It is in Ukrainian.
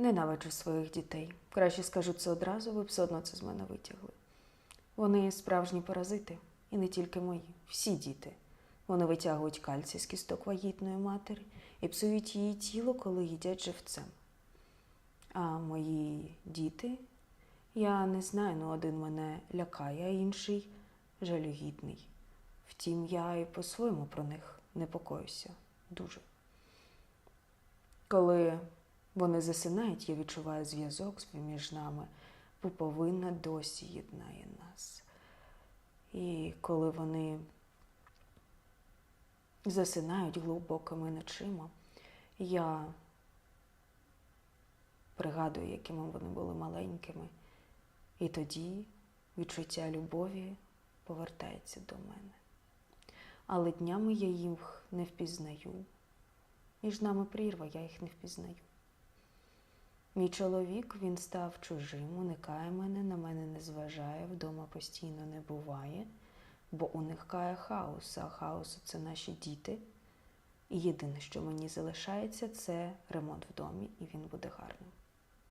Ненавиджу своїх дітей. Краще скажу це одразу, ви все одно це з мене витягли. Вони справжні паразити, і не тільки мої, всі діти. Вони витягують кальцій з кісток вагітної матері і псують її тіло, коли їдять живцем. А мої діти, я не знаю, ну один мене лякає, а інший жалюгідний. Втім, я і по-своєму про них непокоюся дуже. Коли вони засинають, я відчуваю зв'язок між нами. Пуповина досі єднає нас. І коли вони засинають глибокими ночима, я пригадую, якими вони були маленькими. І тоді відчуття любові повертається до мене. Але днями я їх не впізнаю. Між нами прірва, я їх не впізнаю. Мій чоловік він став чужим, уникає мене, на мене не зважає, вдома постійно не буває, бо уникає хаос, а хаосу це наші діти. І єдине, що мені залишається, це ремонт в домі, і він буде гарним.